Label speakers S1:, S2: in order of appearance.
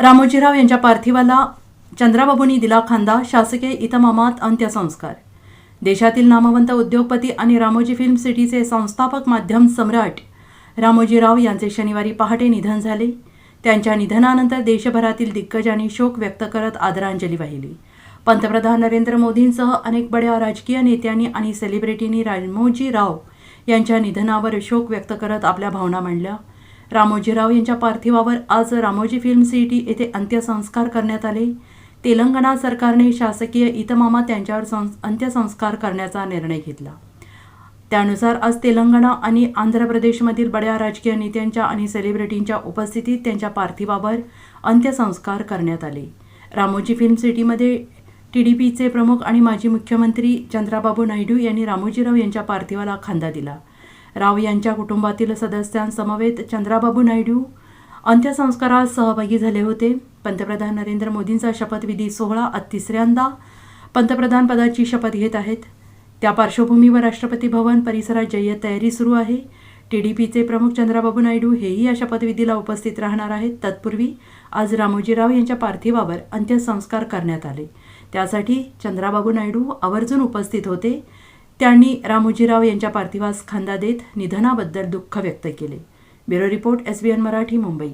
S1: रामोजीराव यांच्या पार्थिवाला चंद्राबाबूंनी दिला खांदा शासकीय इतमामात अंत्यसंस्कार. देशातील नामवंत उद्योगपती आणि रामोजी फिल्म सिटीचे संस्थापक माध्यम सम्राट रामोजीराव यांचे शनिवारी पहाटे निधन झाले. त्यांच्या निधनानंतर देशभरातील दिग्गजांनी शोक व्यक्त करत आदरांजली वाहिली. पंतप्रधान नरेंद्र मोदींसह अनेक बड्या राजकीय नेत्यांनी आणि सेलिब्रिटींनी रामोजी राव यांच्या निधनावर शोक व्यक्त करत आपल्या भावना मांडल्या. रामोजीराव यांच्या पार्थिवावर आज रामोजी फिल्म सिटी येथे अंत्यसंस्कार करण्यात आले. तेलंगणा सरकारने शासकीय इतमामात त्यांच्यावर संस अंत्यसंस्कार करण्याचा निर्णय घेतला. त्यानुसार आज तेलंगणा आणि आंध्र प्रदेशमधील बड्या राजकीय नेत्यांच्या आणि सेलिब्रिटींच्या उपस्थितीत त्यांच्या पार्थिवावर अंत्यसंस्कार करण्यात आले. रामोजी फिल्म सिटीमध्ये टी डी पीचे प्रमुख आणि माजी मुख्यमंत्री चंद्राबाबू नायडू यांनी रामोजीराव यांच्या पार्थिवाला खांदा दिला. राव यांच्या कुटुंबातील सदस्यांसमवेत चंद्राबाबू नायडू अंत्यसंस्कारात सहभागी झाले होते. पंतप्रधान नरेंद्र मोदींचा शपथविधी सोहळा आज तिसऱ्यांदा पंतप्रधान पदाची शपथ घेत आहेत. त्या पार्श्वभूमीवर राष्ट्रपती भवन परिसरात जय्यत तयारी सुरू आहे. टी डी पीचे प्रमुख चंद्राबाबू नायडू हेही या शपथविधीला उपस्थित राहणार आहेत. तत्पूर्वी आज रामोजीराव यांच्या पार्थिवावर अंत्यसंस्कार करण्यात आले. त्यासाठी चंद्राबाबू नायडू आवर्जून उपस्थित होते. त्यांनी रामोजीराव यांच्या पार्थिवास खांदा देत निधनाबद्दल दुःख व्यक्त केले. Bureau report S B N Marathi Mumbai.